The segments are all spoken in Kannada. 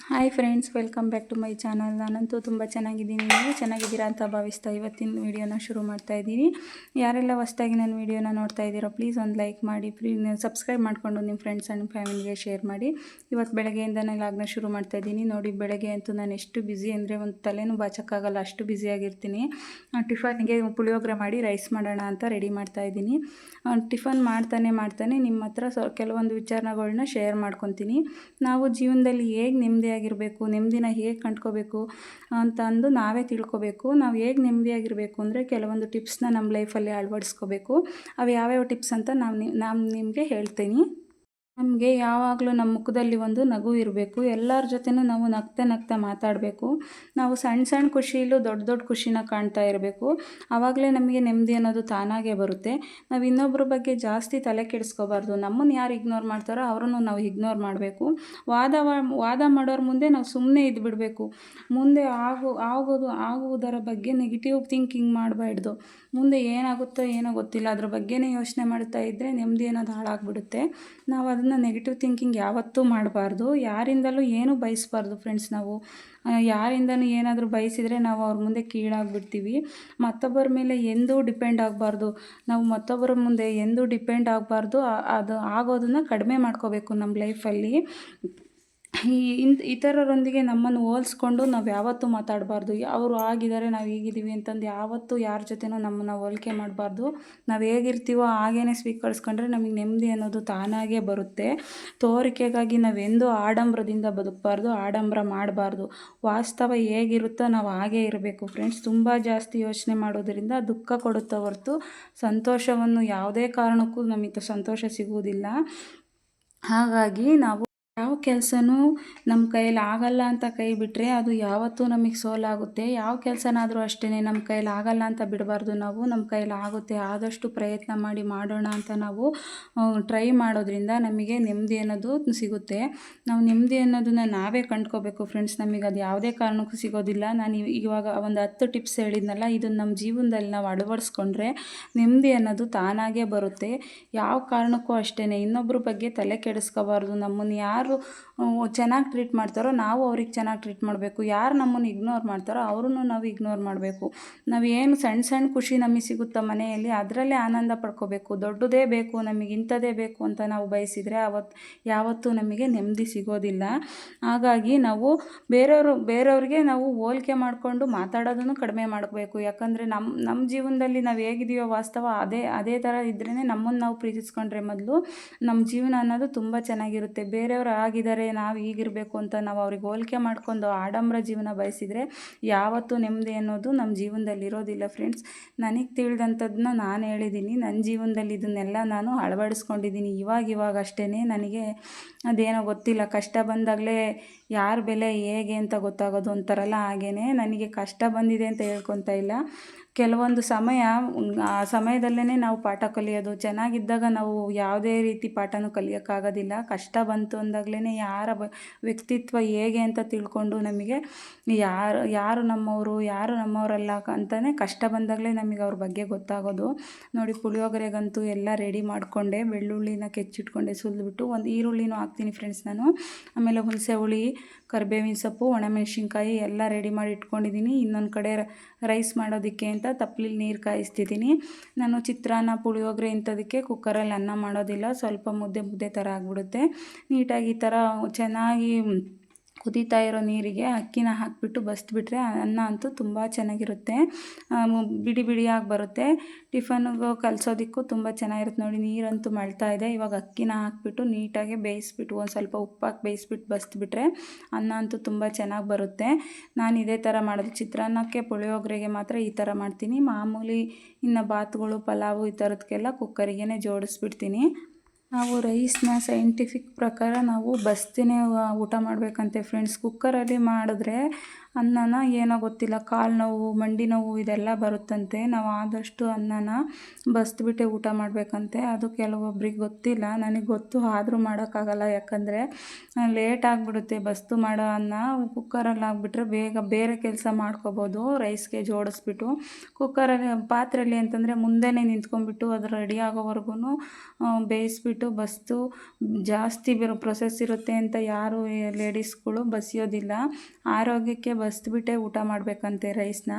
Hi friends welcome back to my channel ನಾನಂತೂ ತುಂಬ ಚೆನ್ನಾಗಿದ್ದೀನಿ. ನೀವು ಚೆನ್ನಾಗಿದ್ದೀರಾ ಅಂತ ಭಾವಿಸ್ತಾ ಇವತ್ತಿನ ವೀಡಿಯೋನ ಶುರು ಮಾಡ್ತಾ ಇದ್ದೀನಿ. ಯಾರೆಲ್ಲ ಹೊಸ್ದಾಗಿ ನನ್ನ ವೀಡಿಯೋನ ನೋಡ್ತಾ ಇದ್ದೀರೋ ಪ್ಲೀಸ್ ಒಂದು ಲೈಕ್ ಮಾಡಿ ಪ್ಲೀ ಸಬ್ಸ್ಕ್ರೈಬ್ ಮಾಡಿಕೊಂಡು ನಿಮ್ಮ ಫ್ರೆಂಡ್ಸ್ ಆ್ಯಂಡ್ ಫ್ಯಾಮಿಲಿಗೆ ಶೇರ್ ಮಾಡಿ. ಇವತ್ತು ಬೆಳಗ್ಗೆಯಿಂದನೇ ಲಾಗ್ನ ಶುರು ಮಾಡ್ತಾ ಇದ್ದೀನಿ. ನೋಡಿ, ಬೆಳಗ್ಗೆ ಅಂತೂ ನಾನು ಎಷ್ಟು ಬ್ಯುಸಿ ಅಂದರೆ ಒಂದು ತಲೆನೂ ಬಾಚಕ್ಕಾಗಲ್ಲ, ಅಷ್ಟು ಬ್ಯುಸಿಯಾಗಿರ್ತೀನಿ ಟಿಫನ್ಗೆ ಪುಳಿಯೋಗರೆ ಮಾಡಿ ರೈಸ್ ಮಾಡೋಣ ಅಂತ ರೆಡಿ ಮಾಡ್ತಾ ಇದ್ದೀನಿ. ಟಿಫನ್ ಮಾಡ್ತಾನೆ ಮಾಡ್ತಾನೆ ನಿಮ್ಮ ಹತ್ರ ಕೆಲವೊಂದು ವಿಚಾರಗಳನ್ನ ಶೇರ್ ಮಾಡ್ಕೊತೀನಿ. ನಾವು ಜೀವನದಲ್ಲಿ ಹೇಗೆ ನೆಮ್ಮದಿಯಾಗಿರಬೇಕು, ನೆಮ್ಮದಿನ ಹೇಗೆ ಕಂಡ್ಕೋಬೇಕು ಅಂತ ಅಂದು ನಾವೇ ತಿಳ್ಕೊಬೇಕು. ನಾವು ಹೇಗೆ ನೆಮ್ಮದಿಯಾಗಿರಬೇಕು ಅಂದರೆ ಕೆಲವೊಂದು ಟಿಪ್ಸ್ನ ನಮ್ಮ ಲೈಫಲ್ಲಿ ಅಳವಡಿಸ್ಕೋಬೇಕು. ಅವು ಯಾವ್ಯಾವ ಟಿಪ್ಸ್ ಅಂತ ನಾವು ನಾನು ನಿಮಗೆ ಹೇಳ್ತೀನಿ. ನಮಗೆ ಯಾವಾಗಲೂ ನಮ್ಮ ಮುಖದಲ್ಲಿ ಒಂದು ನಗು ಇರಬೇಕು. ಎಲ್ಲರ ಜೊತೆನೂ ನಾವು ನಗ್ತಾ ನಗ್ತಾ ಮಾತಾಡಬೇಕು. ನಾವು ಸಣ್ಣ ಸಣ್ಣ ಖುಷಿಯಲ್ಲೂ ದೊಡ್ಡ ದೊಡ್ಡ ಖುಷಿನ ಕಾಣ್ತಾ ಇರಬೇಕು. ಆವಾಗಲೇ ನಮಗೆ ನೆಮ್ಮದಿ ಅನ್ನೋದು ತಾನಾಗೇ ಬರುತ್ತೆ. ನಾವು ಇನ್ನೊಬ್ಬರ ಬಗ್ಗೆ ಜಾಸ್ತಿ ತಲೆ ಕೆಡಿಸ್ಕೋಬಾರ್ದು. ನಮ್ಮನ್ನು ಯಾರು ಇಗ್ನೋರ್ ಮಾಡ್ತಾರೋ ಅವರನ್ನು ನಾವು ಇಗ್ನೋರ್ ಮಾಡಬೇಕು. ವಾದ ವಾದ ಮಾಡೋರ ಮುಂದೆ ನಾವು ಸುಮ್ಮನೆ ಇದ್ಬಿಡಬೇಕು ಮುಂದೆ ಆಗು, ಆಗೋದು, ಆಗುವುದರ ಬಗ್ಗೆ ನೆಗೆಟಿವ್ ಥಿಂಕಿಂಗ್ ಮಾಡಬಾರ್ದು. ಮುಂದೆ ಏನಾಗುತ್ತೋ ಏನೋ ಗೊತ್ತಿಲ್ಲ. ಅದ್ರ ಬಗ್ಗೆನೇ ಯೋಚನೆ ಮಾಡ್ತಾ ಇದ್ದರೆ ನೆಮ್ಮದಿ ಅನ್ನೋದು ಹಾಳಾಗ್ಬಿಡುತ್ತೆ. ನಾವು ಅದನ್ನು ನೆಗೆಟಿವ್ ಥಿಂಕಿಂಗ್ ಯಾವತ್ತೂ ಮಾಡಬಾರ್ದು. ಯಾರಿಂದಲೂ ಏನೂ ಬಯಸ್ಬಾರ್ದು ಫ್ರೆಂಡ್ಸ್ ನಾವು. ಯಾರಿಂದನೂ ಏನಾದರೂ ಬಯಸಿದರೆ ನಾವು ಅವ್ರ ಮುಂದೆ ಕೀಳಾಗ್ಬಿಡ್ತೀವಿ. ಮತ್ತೊಬ್ಬರ ಮೇಲೆ ಎಂದೂ ಡಿಪೆಂಡ್ ಆಗಬಾರ್ದು. ನಾವು ಮತ್ತೊಬ್ಬರ ಮುಂದೆ ಎಂದೂ ಡಿಪೆಂಡ್ ಆಗಬಾರ್ದು. ಅದು ಆಗೋದನ್ನು ಕಡಿಮೆ ಮಾಡ್ಕೋಬೇಕು ನಮ್ಮ ಲೈಫಲ್ಲಿ ಈ ಇಂಥ ಇತರರೊಂದಿಗೆ ನಮ್ಮನ್ನು ಹೋಲ್ಸ್ಕೊಂಡು ನಾವು ಯಾವತ್ತೂ ಮಾತಾಡಬಾರ್ದು. ಅವರು ಆಗಿದ್ದಾರೆ, ನಾವು ಹೀಗಿದ್ದೀವಿ ಅಂತಂದು ಯಾವತ್ತೂ ಯಾರ ಜೊತೆನೂ ನಮ್ಮನ್ನು ಹೋಲಿಕೆ ಮಾಡಬಾರ್ದು. ನಾವು ಹೇಗಿರ್ತೀವೋ ಹಾಗೇ ಸ್ವೀಕರಿಸ್ಕೊಂಡ್ರೆ ನಮಗೆ ನೆಮ್ಮದಿ ಅನ್ನೋದು ತಾನಾಗೇ ಬರುತ್ತೆ. ತೋರಿಕೆಗಾಗಿ ನಾವೆಂದೂ ಆಡಂಬರದಿಂದ ಬದುಕಬಾರ್ದು, ಆಡಂಬರ ಮಾಡಬಾರ್ದು. ವಾಸ್ತವ ಹೇಗಿರುತ್ತೋ ನಾವು ಹಾಗೇ ಇರಬೇಕು ಫ್ರೆಂಡ್ಸ್. ತುಂಬ ಜಾಸ್ತಿ ಯೋಚನೆ ಮಾಡೋದರಿಂದ ದುಃಖ ಕೊಡುತ್ತೆ ಹೊರತು ಸಂತೋಷವನ್ನು ಯಾವುದೇ ಕಾರಣಕ್ಕೂ ನಮಗೆ ಸಂತೋಷ ಸಿಗುವುದಿಲ್ಲ. ಹಾಗಾಗಿ ನಾವು ಯಾವ ಕೆಲಸನೂ ನಮ್ಮ ಕೈಯಲ್ಲಿ ಆಗಲ್ಲ ಅಂತ ಕೈ ಬಿಟ್ಟರೆ ಅದು ಯಾವತ್ತೂ ನಮಗೆ ಸೋಲಾಗುತ್ತೆ ಯಾವ ಕೆಲಸನಾದರೂ ಅಷ್ಟೇ ನಮ್ಮ ಕೈಯಲ್ಲಿ ಆಗಲ್ಲ ಅಂತ ಬಿಡಬಾರ್ದು. ನಾವು ನಮ್ಮ ಕೈಯಲ್ಲಿ ಆಗುತ್ತೆ. ಆದಷ್ಟು ಪ್ರಯತ್ನ ಮಾಡಿ ಮಾಡೋಣ ಅಂತ ನಾವು ಟ್ರೈ ಮಾಡೋದ್ರಿಂದ ನಮಗೆ ನೆಮ್ಮದಿ ಅನ್ನೋದು ಸಿಗುತ್ತೆ. ನಾವು ನೆಮ್ಮದಿ ಅನ್ನೋದನ್ನ ನಾವೇ ಕಂಡ್ಕೋಬೇಕು ಫ್ರೆಂಡ್ಸ್ ನಮಗೆ ಅದು ಯಾವುದೇ ಕಾರಣಕ್ಕೂ ಸಿಗೋದಿಲ್ಲ. ನಾನು ಇವಾಗ ಒಂದು ಹತ್ತು ಟಿಪ್ಸ್ ಹೇಳಿದ್ನಲ್ಲ ಇದನ್ನು ನಮ್ಮ ಜೀವನದಲ್ಲಿ ನಾವು ಅಳವಡಿಸ್ಕೊಂಡ್ರೆ ನೆಮ್ಮದಿ ಅನ್ನೋದು ತಾನಾಗೇ ಬರುತ್ತೆ. ಯಾವ ಕಾರಣಕ್ಕೂ ಅಷ್ಟೇ ಇನ್ನೊಬ್ಬರ ಬಗ್ಗೆ ತಲೆ ಕೆಡಿಸ್ಕೋಬಾರ್ದು. ನಮ್ಮನ್ನು ಯಾರು ಯಾರು ಚೆನ್ನಾಗಿ ಟ್ರೀಟ್ ಮಾಡ್ತಾರೋ ನಾವು ಅವ್ರಿಗೆ ಚೆನ್ನಾಗಿ ಟ್ರೀಟ್ ಮಾಡಬೇಕು. ಯಾರು ನಮ್ಮನ್ನು ಇಗ್ನೋರ್ ಮಾಡ್ತಾರೋ ಅವ್ರನ್ನು ನಾವು ಇಗ್ನೋರ್ ಮಾಡಬೇಕು. ನಾವು ಏನು ಸಣ್ಣ ಸಣ್ಣ ಖುಷಿ ನಮಗೆ ಸಿಗುತ್ತೋ ಮನೆಯಲ್ಲಿ? ಅದರಲ್ಲೇ ಆನಂದ ಪಡ್ಕೋಬೇಕು. ದೊಡ್ಡದೇ ಬೇಕು, ನಮಗೆ ಇಂಥದ್ದೇ ಬೇಕು ಅಂತ ನಾವು ಬಯಸಿದರೆ ಅವತ್ತು ಯಾವತ್ತೂ ನಮಗೆ ನೆಮ್ಮದಿ ಸಿಗೋದಿಲ್ಲ. ಹಾಗಾಗಿ ನಾವು ಬೇರೆಯವರು, ಬೇರೆಯವ್ರಿಗೆ ನಾವು ಹೋಲಿಕೆ ಮಾಡಿಕೊಂಡು ಮಾತಾಡೋದನ್ನು ಕಡಿಮೆ ಮಾಡಬೇಕು. ಯಾಕಂದರೆ ನಮ್ಮ ನಮ್ಮ ಜೀವನದಲ್ಲಿ ನಾವು ಹೇಗಿದೆಯೋ ವಾಸ್ತವ ಅದೇ ಅದೇ ಥರ ಇದ್ರೇ ನಮ್ಮನ್ನು ನಾವು ಪ್ರೀತಿಸ್ಕೊಂಡ್ರೆ ಮೊದಲು ನಮ್ಮ ಜೀವನ ಅನ್ನೋದು ತುಂಬ ಚೆನ್ನಾಗಿರುತ್ತೆ. ಬೇರೆಯವರು ಆಗಿದ್ದಾರೆ ನಾವು ಹೀಗಿರಬೇಕು ಅಂತ ನಾವು ಅವ್ರಿಗೆ ಹೋಲಿಕೆ ಮಾಡ್ಕೊಂಡು ಆಡಂಬರ ಜೀವನ ಬಯಸಿದರೆ ಯಾವತ್ತೂ ನೆಮ್ಮದಿ ಅನ್ನೋದು ನಮ್ಮ ಜೀವನದಲ್ಲಿ ಇರೋದಿಲ್ಲ ಫ್ರೆಂಡ್ಸ್ ನನಗೆ ತಿಳಿದಂಥದ್ದನ್ನ ನಾನು ಹೇಳಿದ್ದೀನಿ ನನ್ನ ಜೀವನದಲ್ಲಿ ಇದನ್ನೆಲ್ಲ ನಾನು ಅಳವಡಿಸ್ಕೊಂಡಿದ್ದೀನಿ ಇವಾಗ ಇವಾಗ ಅಷ್ಟೇ ನನಗೆ ಅದೇನೋ ಗೊತ್ತಿಲ್ಲ. ಕಷ್ಟ ಬಂದಾಗಲೇ ಯಾರ ಬೆಲೆ ಹೇಗೆ ಅಂತ ಗೊತ್ತಾಗೋದು ಅಂತಾರಲ್ಲ ಹಾಗೇ ನನಗೆ ಕಷ್ಟ ಬಂದಿದೆ ಅಂತ ಹೇಳ್ಕೊತಾ ಇಲ್ಲ. ಕೆಲವೊಂದು ಸಮಯ ಆ ಸಮಯದಲ್ಲೇ ನಾವು ಪಾಠ ಕಲಿಯೋದು. ಚೆನ್ನಾಗಿದ್ದಾಗ ನಾವು ಯಾವುದೇ ರೀತಿ ಪಾಠನೂ ಕಲಿಯೋಕ್ಕಾಗೋದಿಲ್ಲ. ಕಷ್ಟ ಬಂತು ಅಂದಾಗಲೇ ಯಾರ ಬ, ವ್ಯಕ್ತಿತ್ವ ಹೇಗೆ ಅಂತ ತಿಳ್ಕೊಂಡು ನಮಗೆ ಯಾರು ಯಾರು ನಮ್ಮವರು, ಯಾರು ನಮ್ಮವರಲ್ಲ ಅಂತಲೇ ಕಷ್ಟ ಬಂದಾಗಲೇ ನಮಗೆ ಅವ್ರ ಬಗ್ಗೆ ಗೊತ್ತಾಗೋದು. ನೋಡಿ ಪುಳಿಯೋಗರೆಗಂತೂ ಎಲ್ಲ ರೆಡಿ ಮಾಡಿಕೊಂಡೆ, ಬೆಳ್ಳುಳ್ಳಿನ ಕೆಚ್ಚಿಟ್ಕೊಂಡೆ ಸುಲಿದ್ಬಿಟ್ಟು ಒಂದು ಈರುಳ್ಳಿನೂ ಹಾಕ್ತೀನಿ ಫ್ರೆಂಡ್ಸ್ ನಾನು. ಆಮೇಲೆ ಹುಣಸೆ ಹುಳಿ, ಕರಿಬೇವಿನ ಸೊಪ್ಪು, ಒಣಮೆಣಸಿನ್ಕಾಯಿ ಎಲ್ಲ ರೆಡಿ ಮಾಡಿ ಇಟ್ಕೊಂಡಿದ್ದೀನಿ. ಇನ್ನೊಂದು ಕಡೆ ರೈಸ್ ಮಾಡೋದಕ್ಕೆ ಅಂತ ತಪ್ಪಲಿಲಿ ನೀರು ಕಾಯಿಸ್ತಿದ್ದೀನಿ. ನಾನು ಚಿತ್ರಾನ್ನ ಪುಳಿಯೋಗರೆ ಇಂಥದಕ್ಕೆ ಕುಕ್ಕರಲ್ಲಿ ಅನ್ನ ಮಾಡೋದಿಲ್ಲ. ಸ್ವಲ್ಪ ಮುದ್ದೆ ಮುದ್ದೆ ಥರ ಆಗಿಬಿಡುತ್ತೆ. ನೀಟಾಗಿ ಈ ಥರ ಚೆನ್ನಾಗಿ ಕುದೀತಾ ಇರೋ ನೀರಿಗೆ ಅಕ್ಕಿನ ಹಾಕಿಬಿಟ್ಟು ಬಸ್ದುಬಿಟ್ರೆ ಅನ್ನ ಅಂತೂ ತುಂಬ ಚೆನ್ನಾಗಿರುತ್ತೆ. ಬಿಡಿ ಬಿಡಿಯಾಗಿ ಬರುತ್ತೆ. ಟಿಫನ್ಗೂ ಕಲಸೋದಕ್ಕೂ ತುಂಬ ಚೆನ್ನಾಗಿರುತ್ತೆ ನೋಡಿ, ನೀರಂತೂ ಮಳ್ತಾ ಇದೆ. ಇವಾಗ ಅಕ್ಕಿನ ಹಾಕಿಬಿಟ್ಟು ನೀಟಾಗಿ ಬೇಯಿಸ್ಬಿಟ್ಟು, ಒಂದು ಸ್ವಲ್ಪ ಉಪ್ಪಾಕಿ ಬೇಯಿಸ್ಬಿಟ್ಟು ಬಸ್ದುಬಿಟ್ರೆ ಅನ್ನ ಅಂತೂ ತುಂಬ ಚೆನ್ನಾಗಿ ಬರುತ್ತೆ. ನಾನು ಇದೇ ಥರ ಮಾಡೋದು. ಚಿತ್ರಾನ್ನಕ್ಕೆ ಪುಳಿಯೋಗರೆಗೆ ಮಾತ್ರ ಈ ಥರ ಮಾಡ್ತೀನಿ. ಮಾಮೂಲಿ ಇನ್ನು ಬಾತ್ಗಳು, ಪಲಾವು ಈ ಥರದಕ್ಕೆಲ್ಲ ಕುಕ್ಕರಿಗೇ ಜೋಡಿಸ್ಬಿಡ್ತೀನಿ. ನಾವು ರೈಸ್ನ ಸೈಂಟಿಫಿಕ್ ಪ್ರಕಾರ ನಾವು ಬಸ್ತಿನೇ ಊಟ ಮಾಡಬೇಕಂತೆ ಫ್ರೆಂಡ್ಸ್ ಕುಕ್ಕರಲ್ಲಿ ಮಾಡಿದ್ರೆ ಅನ್ನನ ಏನೋ ಗೊತ್ತಿಲ್ಲ, ಕಾಲು ನೋವು, ಮಂಡಿ ನೋವು ಇದೆಲ್ಲ ಬರುತ್ತಂತೆ. ನಾವು ಆದಷ್ಟು ಅನ್ನನ ಬಸ್ದುಬಿಟ್ಟೆ ಊಟ ಮಾಡಬೇಕಂತೆ. ಅದು ಕೆಲವೊಬ್ರಿಗೆ ಗೊತ್ತಿಲ್ಲ. ನನಗೆ ಗೊತ್ತು, ಆದರೂ ಮಾಡೋಕ್ಕಾಗಲ್ಲ. ಯಾಕಂದರೆ ಲೇಟ್ ಆಗಿಬಿಡುತ್ತೆ ಬಸ್ತು ಮಾಡೋ ಅನ್ನ. ಕುಕ್ಕರಲ್ಲಿ ಹಾಕ್ಬಿಟ್ರೆ ಬೇಗ ಬೇರೆ ಕೆಲಸ ಮಾಡ್ಕೋಬೋದು. ರೈಸ್ಗೆ ಜೋಡಿಸ್ಬಿಟ್ಟು ಕುಕ್ಕರಲ್ಲಿ, ಪಾತ್ರೆಯಲ್ಲಿ ಅಂತಂದರೆ ಮುಂದೆನೇ ನಿಂತ್ಕೊಂಡ್ಬಿಟ್ಟು ಅದು ರೆಡಿ ಆಗೋವರೆಗೂ ಬೇಯಿಸ್ಬಿಟ್ಟು ಬಸ್ತು ಜಾಸ್ತಿ ಬೇರೆ ಪ್ರೊಸೆಸ್ ಇರುತ್ತೆ ಅಂತ ಯಾರು ಲೇಡೀಸ್ಗಳು ಬಸಿಯೋದಿಲ್ಲ. ಆರೋಗ್ಯಕ್ಕೆ ಬಸ್ಬಿಟ್ಟೆ ಊಟ ಮಾಡಬೇಕಂತೆ ರೈಸ್ನ.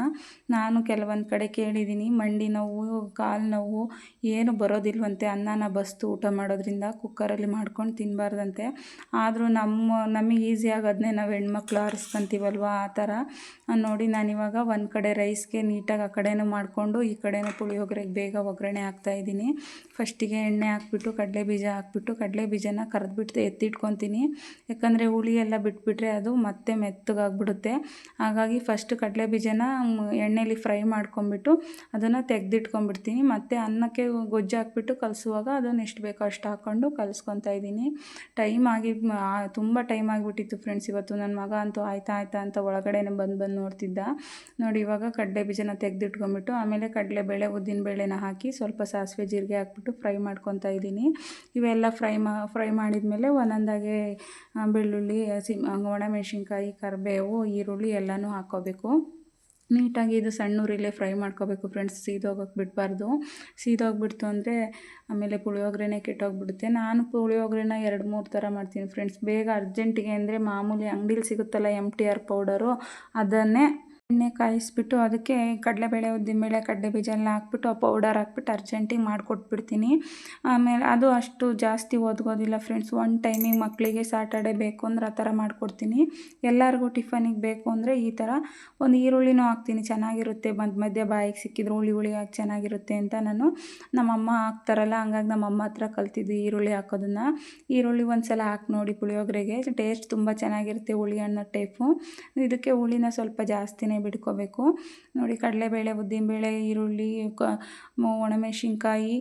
ನಾನು ಕೆಲವೊಂದು ಕಡೆ ಕೇಳಿದ್ದೀನಿ ಮಂಡಿ ನೋವು, ಕಾಲು ನೋವು, ಏನು ಬರೋದಿಲ್ವಂತೆ ಅನ್ನನ ಬಸ್ದು ಊಟ ಮಾಡೋದ್ರಿಂದ ಕುಕ್ಕರಲ್ಲಿ ಮಾಡ್ಕೊಂಡು ತಿನ್ನಬಾರ್ದಂತೆ ಆದರೂ ನಮ್ಮ, ನಮಗೆ ಈಸಿಯಾಗಿ ಅದನ್ನೇ ನಾವು ಹೆಣ್ಮಕ್ಳು ಆರಿಸ್ಕೊಂತೀವಲ್ವ ಆ ಥರ. ನೋಡಿ ನಾನಿವಾಗ ಒಂದು ಕಡೆ ರೈಸ್ಗೆ ನೀಟಾಗಿ ಆ ಕಡೆನೂ ಮಾಡಿಕೊಂಡು, ಈ ಕಡೆನೂ ಪುಳಿಯೋಗರೆಗೆ ಬೇಗ ಒಗ್ಗರಣೆ ಹಾಕ್ತಾಯಿದ್ದೀನಿ ಫಸ್ಟಿಗೆ ಎಣ್ಣೆ ಹಾಕ್ಬಿಟ್ಟು, ಕಡಲೆ ಬೀಜ ಹಾಕ್ಬಿಟ್ಟು, ಕಡಲೆ ಬೀಜನ ಕರೆದ್ಬಿಟ್ಟು ಎತ್ತಿಟ್ಕೊತೀನಿ. ಯಾಕಂದರೆ ಹುಳಿ ಎಲ್ಲ ಬಿಟ್ಬಿಟ್ರೆ ಅದು ಮತ್ತೆ ಮೆತ್ತಗಾಗ್ಬಿಡುತ್ತೆ. ಹಾಗಾಗಿ ಫಸ್ಟ್ ಕಡಲೆ ಬೀಜನ ಎಣ್ಣೆಲಿ ಫ್ರೈ ಮಾಡ್ಕೊಂಬಿಟ್ಟು ಅದನ್ನು ತೆಗೆದಿಟ್ಕೊಂಡ್ಬಿಡ್ತೀನಿ. ಮತ್ತು ಅನ್ನಕ್ಕೆ ಗೊಜ್ಜು ಹಾಕ್ಬಿಟ್ಟು ಕಲಸುವಾಗ ಅದನ್ನು ಎಷ್ಟು ಬೇಕೋ ಅಷ್ಟು ಹಾಕ್ಕೊಂಡು ಕಲಿಸ್ಕೊತಾ ಇದ್ದೀನಿ. ಟೈಮ್ ಆಗಿ ತುಂಬ ಟೈಮ್ ಆಗಿಬಿಟ್ಟಿತ್ತು ಫ್ರೆಂಡ್ಸ್ ಇವತ್ತು. ನನ್ನ ಮಗ ಅಂತೂ ಆಯ್ತಾ ಆಯ್ತಾ ಅಂತ ಒಳಗಡೆನೆ ಬಂದು ಬಂದು ನೋಡ್ತಿದ್ದ. ನೋಡಿ, ಇವಾಗ ಕಡಲೆ ಬೀಜನ ತೆಗೆದಿಟ್ಕೊಂಡ್ಬಿಟ್ಟು ಆಮೇಲೆ ಕಡಲೆ ಬೇಳೆ, ಉದ್ದಿನ ಬೇಳೆನ ಹಾಕಿ ಸ್ವಲ್ಪ ಸಾಸಿವೆ ಜೀರಿಗೆ ಹಾಕ್ಬಿಟ್ಟು ಫ್ರೈ ಮಾಡ್ಕೊತಾ ಇದ್ದೀನಿ. ಇವೆಲ್ಲ ಫ್ರೈ ಮಾ ಫ್ರೈ ಮಾಡಿದ್ಮೇಲೆ ಒಂದೊಂದಾಗೆ ಬೆಳ್ಳುಳ್ಳಿ ಹಸಿ ಒಣಮೆಣ್ಸಿನ್ಕಾಯಿ ಕರಿಬೇವು, ಈರುಳ್ಳಿ ಎಲ್ಲನೂ ಹಾಕ್ಕೋಬೇಕು ನೀಟಾಗಿ ಇದು ಸಣ್ಣ ಉರಿಲೇ ಫ್ರೈ ಮಾಡ್ಕೋಬೇಕು ಫ್ರೆಂಡ್ಸ್ ಸೀದೋಗಕ್ಕೆ ಬಿಡಬಾರ್ದು. ಸೀದೋಗ್ಬಿಡ್ತು ಅಂದರೆ ಆಮೇಲೆ ಪುಳಿಯೋಗರೆನೇ ಕೆಟ್ಟೋಗ್ಬಿಡುತ್ತೆ. ನಾನು ಪುಳಿಯೋಗರೆನ ಎರಡು ಮೂರು ಥರ ಮಾಡ್ತೀನಿ ಫ್ರೆಂಡ್ಸ್ ಬೇಗ ಅರ್ಜೆಂಟಿಗೆ ಅಂದರೆ ಮಾಮೂಲಿ ಅಂಗಡೀಲಿ ಸಿಗುತ್ತಲ್ಲ ಎಂ ಟಿ ಆರ್ ಪೌಡರು ಅದನ್ನೇ ಎಣ್ಣೆ ಕಾಯಿಸ್ಬಿಟ್ಟು ಅದಕ್ಕೆ ಕಡಲೆಬೇಳೆ, ಉದ್ದಿನಬೇಳೆ ಕಡಲೆ ಬೀಜ ಎಲ್ಲ ಹಾಕ್ಬಿಟ್ಟು ಆ ಪೌಡರ್ ಹಾಕ್ಬಿಟ್ಟು ಅರ್ಜೆಂಟಿಗೆ ಮಾಡಿಕೊಟ್ಬಿಡ್ತೀನಿ. ಆಮೇಲೆ ಅದು ಅಷ್ಟು ಜಾಸ್ತಿ ಓದ್ಗೋದಿಲ್ಲ ಫ್ರೆಂಡ್ಸ್ ಒನ್ ಟೈಮಿಗೆ ಮಕ್ಕಳಿಗೆ ಸಾಟರ್ಡೆ ಬೇಕು ಅಂದ್ರೆ ಆ ಥರ ಮಾಡಿಕೊಡ್ತೀನಿ. ಎಲ್ಲರಿಗೂ ಟಿಫನಿಗೆ ಬೇಕು ಅಂದರೆ ಈ ಥರ. ಒಂದು ಈರುಳ್ಳಿನೂ ಹಾಕ್ತೀನಿ, ಚೆನ್ನಾಗಿರುತ್ತೆ. ಮಧ್ಯ ಮಧ್ಯ ಬಾಯಿಗೆ ಸಿಕ್ಕಿದ್ರು ಹುಳಿ ಹುಳಿ ಹಾಕಿ ಚೆನ್ನಾಗಿರುತ್ತೆ ಅಂತ ನಾನು ನಮ್ಮಮ್ಮ ಹಾಕ್ತಾರಲ್ಲ, ಹಂಗಾಗಿ ನಮ್ಮಮ್ಮ ಹತ್ರ ಕಲ್ತಿದ್ದು ಈರುಳ್ಳಿ ಹಾಕೋದನ್ನು. ಈರುಳ್ಳಿ ಒಂದು ಸಲ ಹಾಕಿ ನೋಡಿ ಪುಳಿಯೋಗರೆಗೆ. ಟೇಸ್ಟ್ ತುಂಬ ಚೆನ್ನಾಗಿರುತ್ತೆ ಹುಳಿ ಹಣ್ಣು ಟೈಪು. ಇದಕ್ಕೆ ಹುಳಿನ ಸ್ವಲ್ಪ ಜಾಸ್ತಿನೇ ಬಿಡ್ಕೋಬೇಕು ನೋಡಿ ಕಡಲೆಬೇಳೆ, ಉದ್ದಿನಬೇಳೆ, ಈರುಳ್ಳಿ ಒಣಮೆಣ್ಸಿನ್ಕಾಯಿ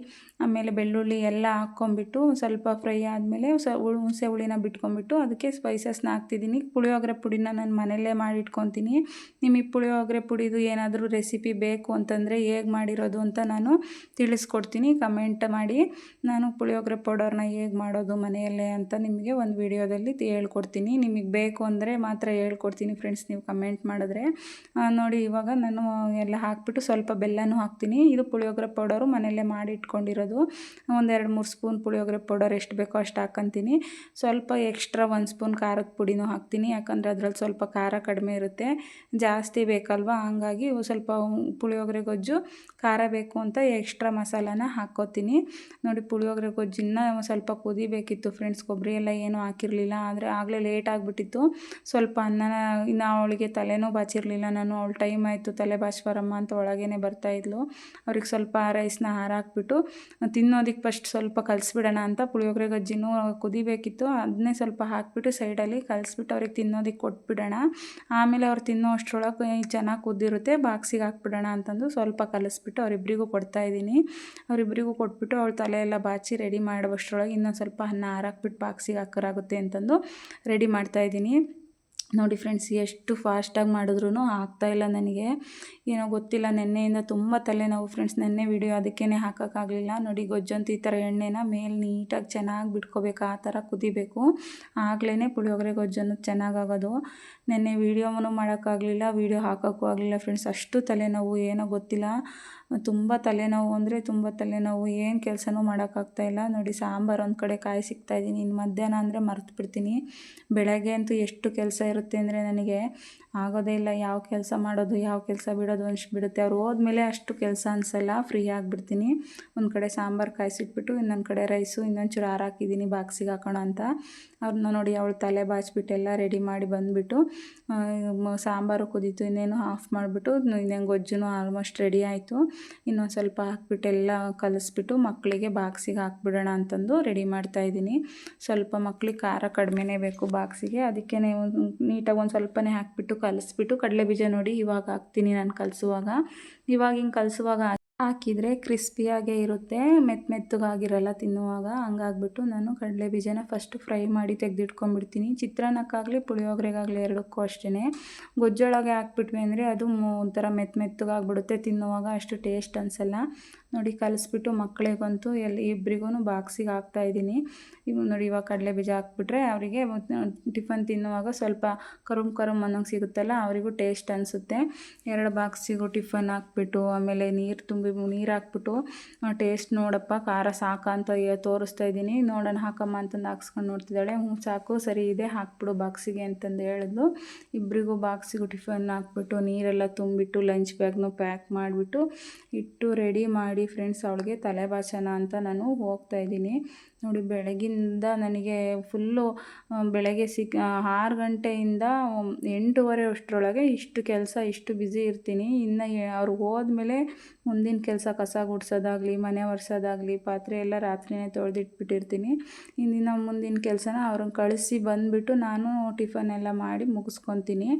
ಆಮೇಲೆ ಬೆಳ್ಳುಳ್ಳಿ ಎಲ್ಲ ಹಾಕ್ಕೊಂಬಿಟ್ಟು ಸ್ವಲ್ಪ ಫ್ರೈ ಆದಮೇಲೆ ಸ ಹುಣಸೆ ಹುಳಿನ ಬಿಟ್ಕೊಂಬಿಟ್ಟು ಅದಕ್ಕೆ ಸ್ಪೈಸಸ್ನ ಹಾಕ್ತಿದ್ದೀನಿ. ಪುಳಿಯೋಗರೆ ಪುಡಿನ ನಾನು ಮನೆಯಲ್ಲೇ ಮಾಡಿಟ್ಕೊತೀನಿ. ನಿಮಗೆ ಪುಳಿಯೋಗರೆ ಪುಡಿದು ಏನಾದರೂ ರೆಸಿಪಿ ಬೇಕು ಅಂತಂದರೆ ಹೇಗೆ ಮಾಡಿರೋದು ಅಂತ ನಾನು ತಿಳಿಸ್ಕೊಡ್ತೀನಿ. ಕಮೆಂಟ್ ಮಾಡಿ. ನಾನು ಪುಳಿಯೋಗರೆ ಪೌಡರ್ನ ಹೇಗೆ ಮಾಡೋದು ಮನೆಯಲ್ಲೇ ಅಂತ ನಿಮಗೆ ಒಂದು ವಿಡಿಯೋದಲ್ಲಿ ಹೇಳ್ಕೊಡ್ತೀನಿ. ನಿಮಗೆ ಬೇಕು ಅಂದರೆ ಮಾತ್ರ ಹೇಳ್ಕೊಡ್ತೀನಿ. ಫ್ರೆಂಡ್ಸ್ ನೀವು ಕಮೆಂಟ್ ಮಾಡಿದ್ರೆ ನೋಡಿ, ಇವಾಗ ನಾನು ಎಲ್ಲ ಹಾಕ್ಬಿಟ್ಟು ಸ್ವಲ್ಪ ಬೆಲ್ಲನೂ ಹಾಕ್ತೀನಿ. ಇದು ಪುಳಿಯೋಗರೆ ಪೌಡರು ಮನೆಯಲ್ಲೇ ಮಾಡಿ ಇಟ್ಕೊಂಡಿರೋದು. ಒಂದೆರಡು ಮೂರು ಸ್ಪೂನ್ ಪುಳಿಯೋಗರೆ ಪೌಡರ್ ಎಷ್ಟು ಬೇಕೋ ಅಷ್ಟು ಹಾಕ್ಕೊತೀನಿ ಸ್ವಲ್ಪ ಎಕ್ಸ್ಟ್ರಾ ಒಂದು ಸ್ಪೂನ್ ಖಾರದ ಪುಡಿನೂ ಹಾಕ್ತೀನಿ. ಯಾಕಂದರೆ ಅದರಲ್ಲಿ ಸ್ವಲ್ಪ ಖಾರ ಕಡಿಮೆ ಇರುತ್ತೆ. ಜಾಸ್ತಿ ಬೇಕಲ್ವ? ಹಂಗಾಗಿ ಸ್ವಲ್ಪ ಪುಳಿಯೋಗರೆ ಗೊಜ್ಜು, ಖಾರ ಬೇಕು ಅಂತ ಎಕ್ಸ್ಟ್ರಾ ಮಸಾಲಾನ ಹಾಕ್ಕೋತೀನಿ ನೋಡಿ, ಪುಳಿಯೋಗರೆ ಗೊಜ್ಜಿನ ಸ್ವಲ್ಪ ಕುದಿಬೇಕಿತ್ತು ಫ್ರೆಂಡ್ಸ್. ಕೊಬ್ಬರಿ ಎಲ್ಲ ಏನೂ ಹಾಕಿರಲಿಲ್ಲ. ಆದರೆ ಆಗಲೇ ಲೇಟ್ ಆಗಿಬಿಟ್ಟಿತ್ತು. ಸ್ವಲ್ಪ ಅನ್ನನ ಇನ್ನು ಅವಳಿಗೆ ತಲೆನೂ ಬಾಚಿರಲಿಲ್ಲ. ನಾನು ಅವಳು ಟೈಮ್ ಆಯಿತು ತಲೆ ಬಾಚ್ಬಾರಮ್ಮ ಅಂತ ಒಳಗೇನೆ ಬರ್ತಾಯಿದ್ಲು ಅವ್ರಿಗೆ ಸ್ವಲ್ಪ ರೈಸ್ನ ಹಾರಾಕ್ಬಿಟ್ಟು ತಿನ್ನೋದಕ್ಕೆ ಫಸ್ಟ್ ಸ್ವಲ್ಪ ಕಲಿಸ್ಬಿಡೋಣ ಅಂತ ಪುಳಿಯೋಗರೆ ಗಜ್ಜಿನೂ ಕುದಿಬೇಕಿತ್ತು. ಅದನ್ನೇ ಸ್ವಲ್ಪ ಹಾಕಿಬಿಟ್ಟು ಸೈಡಲ್ಲಿ ಕಲಿಸ್ಬಿಟ್ಟು ಅವ್ರಿಗೆ ತಿನ್ನೋದಕ್ಕೆ ಕೊಟ್ಬಿಡೋಣ. ಆಮೇಲೆ ಅವ್ರು ತಿನ್ನೋ ಅಷ್ಟರೊಳಗೆ ಚೆನ್ನಾಗಿ ಕುದ್ದಿರುತ್ತೆ, ಬಾಕ್ಸಿಗೆ ಹಾಕ್ಬಿಡೋಣ ಅಂತಂದು ಸ್ವಲ್ಪ ಕಲಿಸ್ಬಿಟ್ಟು ಅವರಿಬ್ಬರಿಗೂ ಕೊಡ್ತಾಯಿದ್ದೀನಿ ಅವರಿಬ್ಬರಿಗೂ ಕೊಟ್ಬಿಟ್ಟು ಅವಳು ತಲೆ ಬಾಚಿ ರೆಡಿ ಮಾಡುವಷ್ಟರೊಳಗೆ ಇನ್ನೊಂದು ಸ್ವಲ್ಪ ಅನ್ನ ಹಾರಾಕ್ಬಿಟ್ಟು ಬಾಕ್ಸಿಗೆ ಹಾಕರಾಗುತ್ತೆ ಅಂತಂದು ರೆಡಿ ಮಾಡ್ತಾಯಿದ್ದೀನಿ ನೋಡಿ ಫ್ರೆಂಡ್ಸ್, ಎಷ್ಟು ಫಾಸ್ಟಾಗಿ ಮಾಡಿದ್ರೂ ಆಗ್ತಾಯಿಲ್ಲ ನನಗೆ. ಏನೋ ಗೊತ್ತಿಲ್ಲ, ನೆನ್ನೆಯಿಂದ ತುಂಬ ತಲೆನೋವು ಫ್ರೆಂಡ್ಸ್. ನೆನ್ನೆ ವಿಡಿಯೋ ಅದಕ್ಕೇ ಹಾಕೋಕ್ಕಾಗಲಿಲ್ಲ. ನೋಡಿ ಗೊಜ್ಜಂತ ಈ ಥರ ಎಣ್ಣೆನ ಮೇಲೆ ನೀಟಾಗಿ ಚೆನ್ನಾಗಿ ಬಿಟ್ಕೋಬೇಕು, ಆ ಥರ ಕುದಿಬೇಕು. ಆಗಲೇ ಪುಳಿಯೋಗರೆ ಗೊಜ್ಜನ್ನು ಚೆನ್ನಾಗಾಗೋದು. ನೆನ್ನೆ ವೀಡಿಯೋನು ಮಾಡೋಕ್ಕಾಗಲಿಲ್ಲ, ವೀಡಿಯೋ ಹಾಕೋಕ್ಕೂ ಆಗಲಿಲ್ಲ ಫ್ರೆಂಡ್ಸ್. ಅಷ್ಟು ತಲೆನೋವು, ಏನೋ ಗೊತ್ತಿಲ್ಲ. ತುಂಬ ತಲೆನೋವು ಅಂದರೆ ತುಂಬ ತಲೆನೋವು, ಏನು ಕೆಲಸನೂ ಮಾಡೋಕ್ಕಾಗ್ತಾಯಿಲ್ಲ ನೋಡಿ, ಸಾಂಬಾರು ಒಂದು ಕಡೆ ಕಾಯಿ ಸಿಗ್ತಾಯಿದ್ದೀನಿ ಇನ್ನು ಮಧ್ಯಾಹ್ನ ಅಂದರೆ ಮರೆತು ಬಿಡ್ತೀನಿ. ಬೆಳಗ್ಗೆ ಅಂತೂ ಎಷ್ಟು ಕೆಲಸ ಇರುತ್ತೆ ಅಂದರೆ ನನಗೆ ಆಗೋದೇ ಇಲ್ಲ. ಯಾವ ಕೆಲಸ ಮಾಡೋದು, ಯಾವ ಕೆಲಸ ಬಿಡೋದು ಅನ್ಸಿಬಿಡುತ್ತೆ ಅವ್ರು ಹೋದ್ಮೇಲೆ ಅಷ್ಟು ಕೆಲಸ ಅನಿಸಲ್ಲ. ಫ್ರೀ ಆಗಿಬಿಡ್ತೀನಿ. ಒಂದು ಕಡೆ ಸಾಂಬಾರು ಕಾಯಿಸಿಟ್ಬಿಟ್ಟು ಇನ್ನೊಂದು ಕಡೆ ರೈಸು, ಇನ್ನೊಂಚೂರು ಹಾರಾಕಿದ್ದೀನಿ ಬಾಕ್ಸಿಗೆ ಹಾಕೋಣ ಅಂತ. ಅವ್ರನ್ನ ನೋಡಿ ಅವಳು ತಲೆ ಬಾಚಿಬಿಟ್ಟು ಎಲ್ಲ ರೆಡಿ ಮಾಡಿ ಬಂದುಬಿಟ್ಟು ಸಾಂಬಾರು ಕುದೀತು, ಇನ್ನೇನು ಆಫ್ ಮಾಡಿಬಿಟ್ಟು ಇನ್ನೇನು ಗೊಜ್ಜುನೂ ಆಲ್ಮೋಸ್ಟ್ ರೆಡಿ ಆಯಿತು. ಇನ್ನೊಂದು ಸ್ವಲ್ಪ ಹಾಕ್ಬಿಟ್ಟು ಎಲ್ಲ ಕಲಿಸ್ಬಿಟ್ಟು ಮಕ್ಕಳಿಗೆ ಬಾಕ್ಸಿಗೆ ಹಾಕ್ಬಿಡೋಣ ಅಂತಂದು ರೆಡಿ ಮಾಡ್ತಾಯಿದ್ದೀನಿ ಸ್ವಲ್ಪ ಮಕ್ಳಿಗೆ ಖಾರ ಕಡಿಮೆನೇ ಬೇಕು ಬಾಕ್ಸಿಗೆ, ಅದಕ್ಕೆ ನೀಟಾಗಿ ಒಂದು ಸ್ವಲ್ಪನೇ ಹಾಕ್ಬಿಟ್ಟು ಕಲಿಸ್ಬಿಟ್ಟು ಕಡಲೆ ಬೀಜ ನೋಡಿ ಇವಾಗ ಹಾಕ್ತೀನಿ ನಾನು ಕಲಿಸುವಾಗ. ಇವಾಗ ಹಿಂಗೆ ಕಲಿಸುವಾಗ ಹಾಕಿದರೆ ಕ್ರಿಸ್ಪಿಯಾಗೇ ಇರುತ್ತೆ ಮೆತ್ತ ಮೆತ್ತಗಾಗಿರಲ್ಲ ತಿನ್ನುವಾಗ. ಹಂಗಾಗ್ಬಿಟ್ಟು ನಾನು ಕಡಲೆ ಬೀಜನ ಫಸ್ಟು ಫ್ರೈ ಮಾಡಿ ತೆಗೆದಿಟ್ಕೊಂಡ್ಬಿಡ್ತೀನಿ. ಚಿತ್ರಾನ್ನಕ್ಕಾಗಲಿ, ಪುಳಿಯೋಗ್ರೆಗಾಗಲಿ ಎರಡಕ್ಕೂ ಅಷ್ಟೇ ಗೊಜ್ಜೊಳಗೆ ಹಾಕ್ಬಿಟ್ವಿ ಅಂದರೆ ಅದು ಒಂಥರ ಮೆತ್ತ ಮೆತ್ತಗಾಗ್ಬಿಡುತ್ತೆ ತಿನ್ನುವಾಗ, ಅಷ್ಟು ಟೇಸ್ಟ್ ಅನಿಸಲ್ಲ. ನೋಡಿ ಕಲಿಸ್ಬಿಟ್ಟು ಮಕ್ಕಳಿಗಂತೂ ಎಲ್ಲಿ ಇಬ್ಬರಿಗೂ ಬಾಕ್ಸಿಗೆ ಹಾಕ್ತಾಯಿದ್ದೀನಿ ಇವು ನೋಡಿ ಇವಾಗ ಕಡಲೆ ಬೀಜ ಹಾಕ್ಬಿಟ್ರೆ ಅವರಿಗೆ ಟಿಫನ್ ತಿನ್ನುವಾಗ ಸ್ವಲ್ಪ ಕರುಮ್ ಕರುಮ್ ಅನ್ನೋಂಗೆ ಸಿಗುತ್ತಲ್ಲ ಅವರಿಗೂ ಟೇಸ್ಟ್ ಅನಿಸುತ್ತೆ. ಎರಡು ಬಾಕ್ಸಿಗೂ ಟಿಫನ್ ಹಾಕ್ಬಿಟ್ಟು ಆಮೇಲೆ ನೀರು ತುಂಬಿ, ನೀರು ಹಾಕ್ಬಿಟ್ಟು ಟೇಸ್ಟ್ ನೋಡಪ್ಪ, ಖಾರ ಸಾಕ ಅಂತ ತೋರಿಸ್ತಾ ಇದ್ದೀನಿ. ನೋಡೋಣ, ಹಾಕಮ್ಮ ಅಂತಂದು ಹಾಕ್ಸ್ಕೊಂಡು ನೋಡ್ತಿದ್ದಾಳೆ. ಹ್ಞೂ, ಸಾಕು, ಸರಿ ಇದೆ, ಹಾಕ್ಬಿಡು ಬಾಕ್ಸಿಗೆ ಅಂತಂದು ಹೇಳಿದ್ಲು. ಇಬ್ಬರಿಗೂ ಬಾಕ್ಸಿಗೂ ಟಿಫನ್ ಹಾಕ್ಬಿಟ್ಟು ನೀರೆಲ್ಲ ತುಂಬಿಟ್ಟು, ಲಂಚ್ ಬ್ಯಾಗ್ನು ಪ್ಯಾಕ್ ಮಾಡಿಬಿಟ್ಟು, ಇಟ್ಟು ರೆಡಿ ಮಾಡಿ ಫ್ರೆಂಡ್ಸ್ ಅವಳಿಗೆ ತಲೆ ಭಾಷಣ ಅಂತ ನಾನು ಹೋಗ್ತಾ ಇದ್ದೀನಿ. ನೋಡಿ ಬೆಳಗಿಂದ ನನಗೆ ಫುಲ್ಲು ಬೆಳಗ್ಗೆ ಸಿಕ್ ಆರು ಗಂಟೆಯಿಂದ ಎಂಟೂವರೆ ಅಷ್ಟರೊಳಗೆ ಇಷ್ಟು ಕೆಲಸ, ಇಷ್ಟು ಬ್ಯುಸಿ ಇರ್ತೀನಿ. ಇನ್ನು ಅವ್ರು ಹೋದ್ಮೇಲೆ ಮುಂದಿನ ಕೆಲಸ ಕಸ ಗುಡ್ಸೋದಾಗಲಿ, ಮನೆ ಒರೆಸೋದಾಗಲಿ, ಪಾತ್ರೆ ಎಲ್ಲ ರಾತ್ರಿನೇ ತೊಳೆದಿಟ್ಬಿಟ್ಟಿರ್ತೀನಿ. ಇಂದಿನ ಮುಂದಿನ ಕೆಲಸನ ಅವ್ರನ್ನ ಕಳಿಸಿ ಬಂದುಬಿಟ್ಟು ನಾನು ಟಿಫನ್ ಎಲ್ಲ ಮಾಡಿ ಮುಗಿಸ್ಕೊತೀನಿ.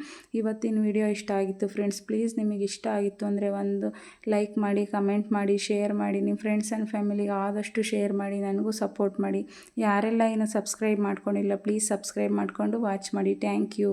ಇವತ್ತಿನ ವಿಡಿಯೋ ಇಷ್ಟ ಆಗಿತ್ತು ಫ್ರೆಂಡ್ಸ್ ಪ್ಲೀಸ್ ನಿಮಗೆ ಇಷ್ಟ ಆಗಿತ್ತು ಅಂದರೆ ಒಂದು ಲೈಕ್ ಮಾಡಿ ಕಮೆಂಟ್ ಮಾಡಿ ಶೇರ್ ಮಾಡಿ ನಿಮ್ಮ ಫ್ರೆಂಡ್ಸ್ ಆ್ಯಂಡ್ ಫ್ಯಾಮಿಲಿಗೆ ಆದಷ್ಟು ಶೇರ್ ಮಾಡಿ, ನನಗೂ ಸಪೋರ್ಟ್ ಮಾಡಿ. ಯಾರೆಲ್ಲ ಇನ್ನು ಸಬ್ಸ್ಕ್ರೈಬ್ ಮಾಡ್ಕೊಂಡಿಲ್ಲ ಪ್ಲೀಸ್ ಸಬ್ಸ್ಕ್ರೈಬ್ ಮಾಡಿಕೊಂಡು ವಾಚ್ ಮಾಡಿ. Thank you